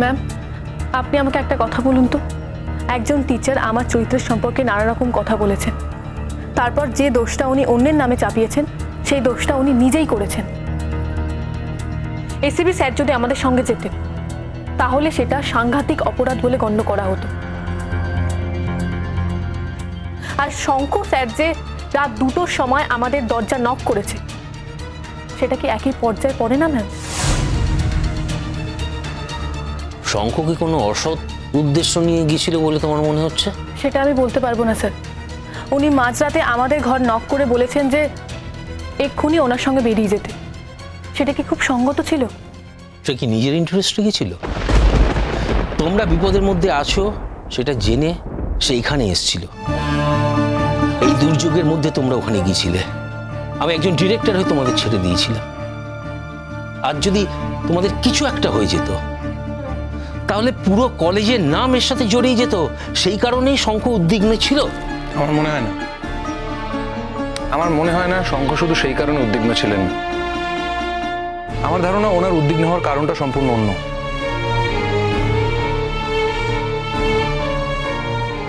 Ma'am আপনি আমাকে একটা কথা বলুন তো। একজন টিচার আমার চরিত্রের সম্পর্কে নানা রকম কথা বলেছেন। তারপর যে দোষটা উনি অন্যের নামে চাপিয়েছেন, সেই দোষটা উনি নিজেই করেছেন। এসিবি স্যার যদি আমাদের সঙ্গে যেতেন, তাহলে সেটা সাংঘাতিক অপরাধ বলে গণ্য করা হতো। আর শঙ্খ স্যার যে রাত দুটোর সময় আমাদের দরজা নক করেছে, সেটা কি একই পর্যায়ে পড়ে না ম্যাম শঙ্খ কি কোনো অসৎ উদ্দেশ্য নিয়ে গিয়েছিল বলে তোমার মনে হচ্ছে? সেটা আমি বলতে পারব না স্যার। উনি মাঝরাতে আমাদের ঘর নক করে বলেছেন যে এক্ষুনি ওনার সঙ্গে বেরিয়ে যেতে। সেটা কি খুব সঙ্গত ছিল? সে কি নিজের ইন্টারেস্টে গেছিল তোমরা বিপদের মধ্যে আছো সেটা জেনে সে এখানে এসেছিল। এই দুর্যোগের মধ্যে তোমরা ওখানে গিয়েছিলে। আমি একজন ডিরেক্টর হয়ে তোমাদের ছেড়ে দিয়েছিলাম। আর যদি তোমাদের কিছু একটা হয়ে যেত তাহলে পুরো কলেজের নাম এর সাথে জড়িয়ে যেত। সেই কারণেই শঙ্খ উদ্বিগ্ন ছিল। আমার মনে হয় না। আমার মনে হয় না শঙ্খ শুধু সেই কারণে উদ্বিগ্ন ছিলেন। আমার ধারণা ওনার উদ্বিগ্ন হওয়ার কারণটা সম্পূর্ণ অন্য।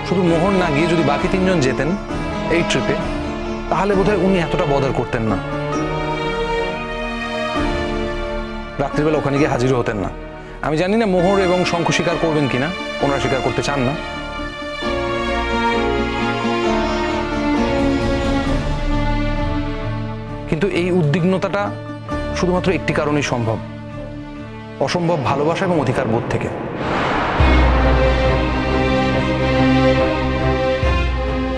শুধু মোহন না গিয়ে যদি বাকি তিনজন যেতেন এই ট্রিপে, তাহলে বোধহয় উনি এতটা বদার করতেন না। রাত্রিবেলা ওখানে গিয়ে হাজির হতেন না। আমি জানি না মোহর এবং শঙ্খ স্বীকার করবেন কিনা, ওনারা স্বীকার করতে চান না। কিন্তু এই উদ্বিগ্নতাটা শুধুমাত্র একটি কারণেই সম্ভব। অসম্ভব ভালোবাসা এবং অধিকার বোধ থেকে।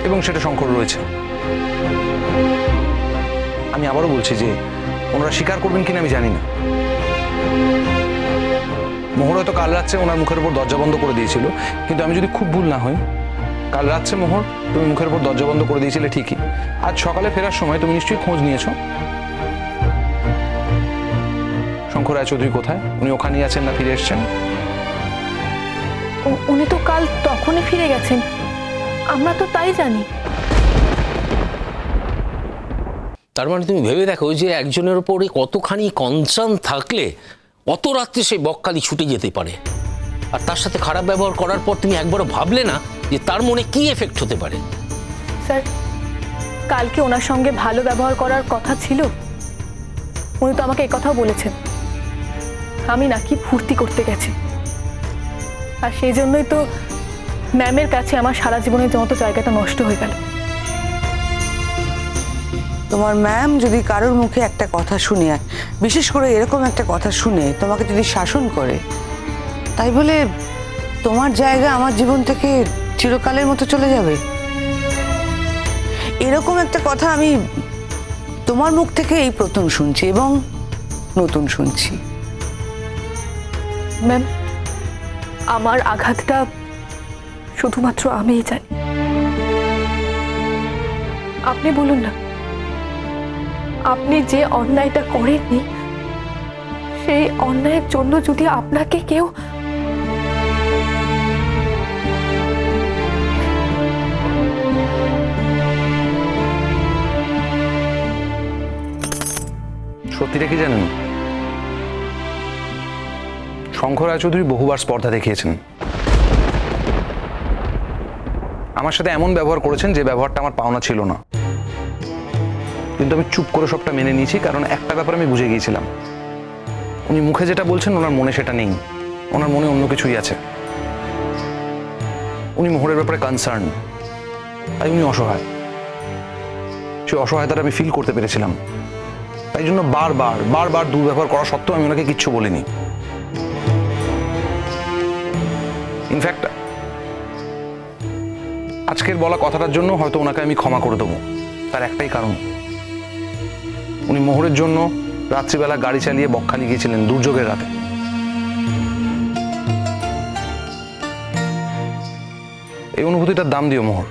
এবং সেটা শঙ্কর রয়েছে। আমি আবারও বলছি যে, ওনারা স্বীকার করবেন কিনা আমি জানি না। মোহর হয়তো কাল রাত্রে ওনার মুখের উপর দরজা বন্ধ করে দিয়েছিল। কিন্তু আমি যদি খুব ভুল না হই কাল রাত্রে মোহর তুমি মুখের উপর দরজা বন্ধ করে দিয়েছিলে ঠিকই। আজ সকালে ফেরার সময় তুমি নিশ্চয়ই খোঁজ নিয়েছো। শঙ্কর রায়চৌধুরী কোথায়? উনি ওখানেই আছেন না ফিরে এসছেন? উনি তো কাল তখনই ফিরে গেছেন। আমরা তো তাই জানি। তার মানে তুমি ভেবে দেখো যে একজনের ওপরে কতখানি কনসার্ন থাকলে অত রাত্রে সে বকখালি ছুটে যেতে পারে। আর তার সাথে খারাপ ব্যবহার করার পর তুমি একবারও ভাবলে না যে তার মনে কি এফেক্ট হতে পারে। স্যার, কালকে ওনার সঙ্গে ভালো ব্যবহার করার কথা ছিল। উনি তো আমাকে কথাও বলেছেন। আমি নাকি ফুর্তি করতে গেছি। আর সেই জন্যই তো ম্যামের কাছে আমার সারা জীবনের মতো জায়গাটা নষ্ট হয়ে গেল। তোমার ম্যাম যদি কারোর মুখে একটা কথা শুনে, বিশেষ করে এরকম একটা কথা শুনে তোমাকে যদি শাসন করে, তাই বলে তোমার জায়গা আমার জীবন থেকে চিরকালের মতো চলে যাবে? এরকম একটা কথা আমি তোমার মুখ থেকে এই প্রথম শুনছি এবং নতুন শুনছি। ম্যাম আমার আঘাতটা শুধুমাত্র আমিই জানি। আপনি বলুন না। আপনি যে অন্যায়টা করেননি, সেই অন্যায়ের জন্য যদি আপনাকে কেউ সত্যিটা কি জানেন? শঙ্কর রায়চৌধুরী বহুবার স্পর্ধা দেখিয়েছেন। আমার সাথে এমন ব্যবহার করেছেন যে ব্যবহারটা আমার পাওনা ছিল না। কিন্তু আমি চুপ করে সবটা মেনে নিয়েছি, কারণ একটা ব্যাপার আমি বুঝে গিয়েছিলাম। উনি মুখে যেটা বলছেন, ওনার মনে সেটা নেই। ওনার মনে অন্য কিছুই আছে। উনি মোহরের ব্যাপারে কনসার্ন তাই উনি অসহায়। সেই অসহায়তাটা আমি ফিল করতে পেরেছিলাম। তাই জন্য বারবার বারবার দুর্ব্যবহার করা সত্ত্বেও আমি ওনাকে কিচ্ছু বলিনি। ইনফ্যাক্ট আজকের বলা কথাটার জন্য হয়তো ওনাকে আমি ক্ষমা করে দেবো। তার একটাই কারণ। উনি মোহরের জন্য রাত্রিবেলা গাড়ি চালিয়ে বকখালি গিয়েছিলেন দুর্যোগের রাতে। এই অনুভূতিটার দাম দিও মোহর।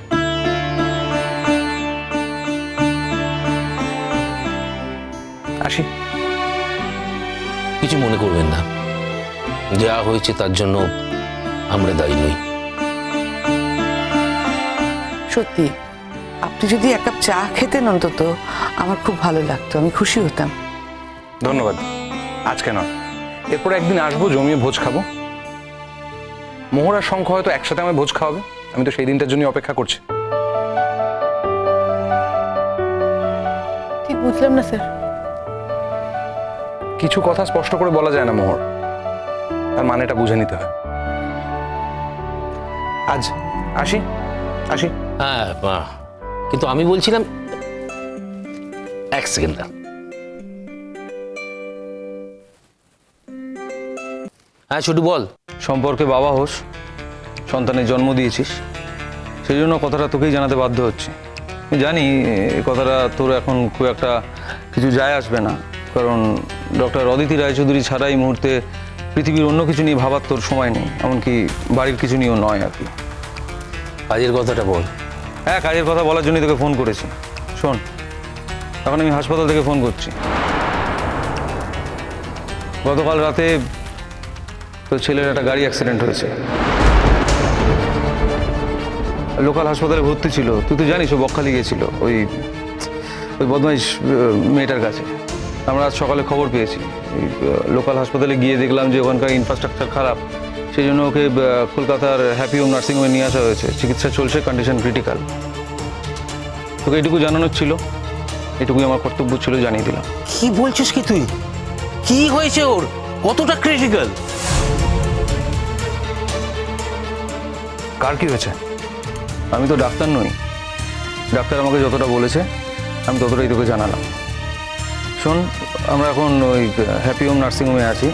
আসি। কিছু মনে করবেন না। যা হয়েছে তার জন্য আমরা দায়ী নই। সত্যি। আপনি যদি এক কাপ চা খেতেন অন্তত আমার খুব ভালো লাগতো আমি খুশি হতাম। ধন্যবাদ। আজকে নয়। এরপর একদিন আসব জমিয়ে ভোজ খাব। মোহর আর শঙ্খ হয়তো একসাথে আমায় ভোজ খাওয়াবে। আমি তো সেই দিনটার জন্য অপেক্ষা করছি। ঠিক বুঝলাম না স্যার। কিছু কথা স্পষ্ট করে বলা যায় না মোহর। তার মানেটা বুঝে নিতে হয়। আজ আসি? আসি? হ্যাঁ কিন্তু আমি বলছিলাম এক সেকেন্ড। হ্যাঁ ছোটু বল। সম্পর্কে বাবা হোস সন্তানের জন্ম দিয়েছিস সেই জন্য কথাটা তোকেই জানাতে বাধ্য হচ্ছে। আমি জানি কথাটা তোর এখন খুব একটা কিছু যায় আসবে না কারণ ডক্টর অদিতি রায়চৌধুরী ছাড়া এই মুহূর্তে পৃথিবীর অন্য কিছু নিয়ে ভাবার তোর সময় নেই এমনকি বাড়ির কিছু নিয়েও নয় আর কি। কাজের কথাটা বল। হ্যাঁ কাজের কথা বলার জন্যই তোকে ফোন করেছি। শোন, এখন আমি হাসপাতাল থেকে ফোন করছি। গতকাল রাতে তোর ছেলের একটা গাড়ি অ্যাক্সিডেন্ট হয়েছে। লোকাল হাসপাতালে ভর্তি ছিল। তুই তো জানিস ও বকখালি গিয়েছিল, ওই ওই বদমাইশ মেয়েটার কাছে। আমরা আজ সকালে খবর পেয়েছি। লোকাল হাসপাতালে গিয়ে দেখলাম যে ওখানকার ইনফ্রাস্ট্রাকচার খারাপ। সেই জন্য ওকে কলকাতার হ্যাপি হোম নার্সিংহোমে নিয়ে আসা হয়েছে। চিকিৎসা চলছে কন্ডিশন ক্রিটিক্যাল তোকে এটুকু জানানোর ছিল এটুকুই আমার কর্তব্য ছিল জানিয়ে দিলাম। কি বলছিস কি তুই? কি হয়েছে ওর? কতটা ক্রিটিক্যাল কার কি হয়েছে? আমি তো ডাক্তার নই। ডাক্তার আমাকে যতটা বলেছে আমি ততটাই তোকে জানালাম। শোন আমরা এখন ওই হ্যাপি হোম নার্সিংহোমে আছি।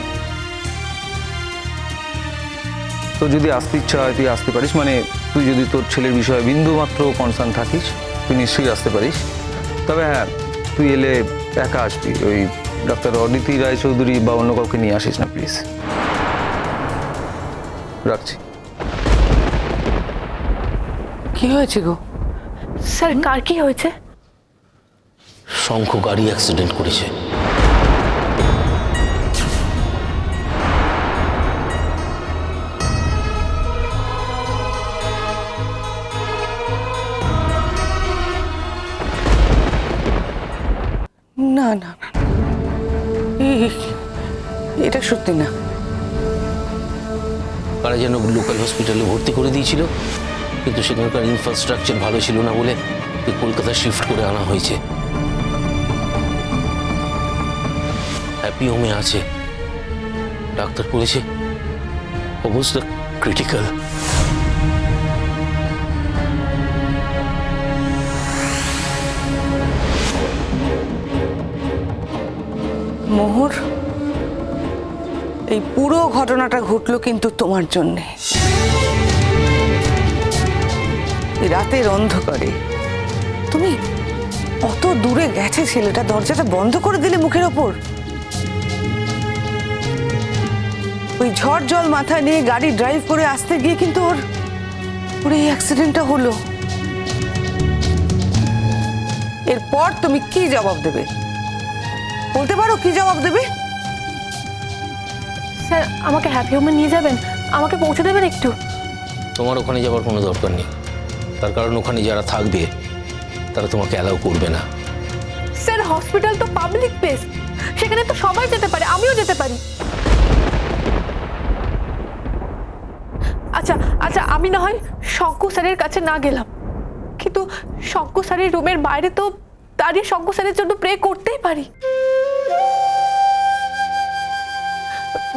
তো যদি আসতে ইচ্ছা হয় তুই আসতে পারিস। মানে তুই যদি তোর ছেলের বিষয়ে বিন্দু মাত্র কনসার্ন থাকিস তুই নিশ্চয়ই আসতে পারিস। তবে হ্যাঁ তুই এলে একা আসবি। ওই ডক্টর অদিতি রায়চৌধুরী বা অন্য কাউকে নিয়ে আসিস না প্লিজ রাখছি। কি হয়েছে গো? স্যার কার কি হয়েছে? শঙ্খ গাড়ি অ্যাক্সিডেন্ট করেছে। না এটা সত্যি না। তারা যেন লোকাল হসপিটালে ভর্তি করে দিয়েছিল, কিন্তু সেখানকার ইনফ্রাস্ট্রাকচার ভালো ছিল না বলে কলকাতা শিফট করে আনা হয়েছে। হ্যাপি হোমে আছে। ডাক্তার বলেছে অবস্থা ক্রিটিক্যাল মোহর, এই পুরো ঘটনাটা ঘটলো কিন্তু তোমার জন্যে। রাতের অন্ধকারে। তুমি অত দূরে গেছে ছেলেটা, দরজাটা বন্ধ করে দিলে মুখের ওপর। ওই ঝড় জল মাথায় নিয়ে গাড়ি ড্রাইভ করে আসতে গিয়ে কিন্তু ওর ওর এই অ্যাক্সিডেন্টটা হলো। এরপর তুমি কি জবাব দেবে? বলতে পারো কি জবাব দেবে? স্যার আমাকে হ্যাপি হোমে নিয়ে যাবেন? আমাকে পৌঁছে দেবেন একটু? তোমার ওখানে যাওয়ার কোনো দরকার নেই। তার কারণ ওখানে যারা থাকবে তারা তোমাকে অ্যালাউ করবে না। স্যার হসপিটাল তো পাবলিক প্লেস সেখানে তো সবাই যেতে পারে আমিও যেতে পারি। আচ্ছা আচ্ছা আমি না হয় শঙ্কু স্যারের কাছে না গেলাম। কিন্তু শঙ্কু স্যারের রুমের বাইরে তো দাঁড়িয়ে শঙ্কু স্যারের জন্য প্রে করতেই পারি।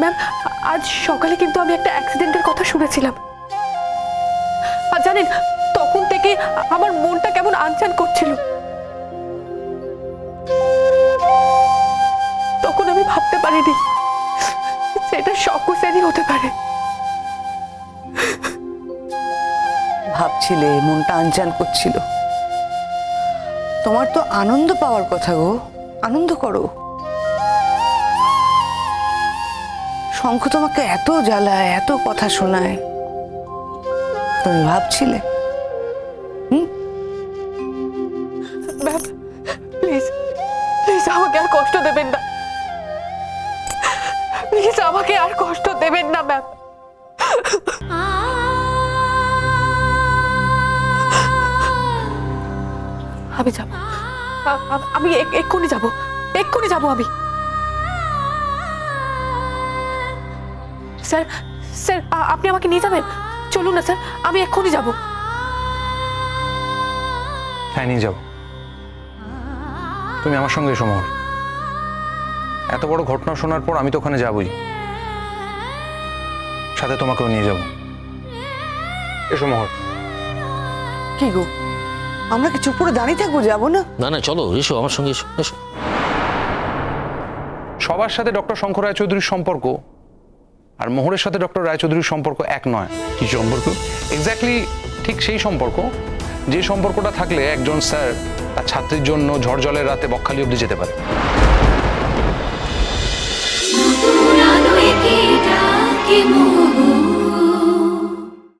ম্যাম আজ সকালে কিন্তু আমি একটা অ্যাক্সিডেন্টের কথা শুনেছিলাম। আর জানেন, তখন থেকে আমার মনটা কেমন আনচান করছিল। তখন আমি ভাবতে পারিনি সেটা শকুসেরই হতে পারে। ভাবছিলে, মনটা আনচান করছিল। তোমার তো আনন্দ পাওয়ার কথা গো। আনন্দ করো। শঙ্খ তোমাকে এত জ্বালায়, এত কথা শোনায়। তুমি ভাবছিলে? প্লিজ প্লিজ আমাকে আর কষ্ট দেবেন না। প্লিজ আমাকে আর কষ্ট দেবেন না, ম্যাম। আমি যাব। আমি এক- এক্ষুনি যাব এক্ষুনি যাব আমি। স্যার স্যার আপনি আমাকে নিয়ে যাবেন? চলুন না স্যার আমি এক্ষুনি যাব। হ্যাঁ নিয়ে যাও। তুমি আমার সঙ্গে এসো মহর এত বড় ঘটনা শোনার পর আমি তো ওখানে যাবই। সাথে তোমাকেও নিয়ে যাব। এসো মহর কি গো? আমরা কি চুপ করে দাঁড়িয়ে থাকব যাব না? না না চলো এসো আমার সঙ্গে এসো এসো। সবার সাথে ডক্টর শঙ্কর রায়চৌধুরীর সম্পর্ক আর মোহরের সাথে ডক্টর রায়চৌধুরীর সম্পর্ক এক নয়। কি সম্পর্ক? এক্স্যাক্টলি ঠিক সেই সম্পর্ক। যে সম্পর্কটা থাকলে একজন স্যার তার ছাত্রীর জন্য ঝড় জলের রাতে বকখালি অবধি যেতে পারে। কি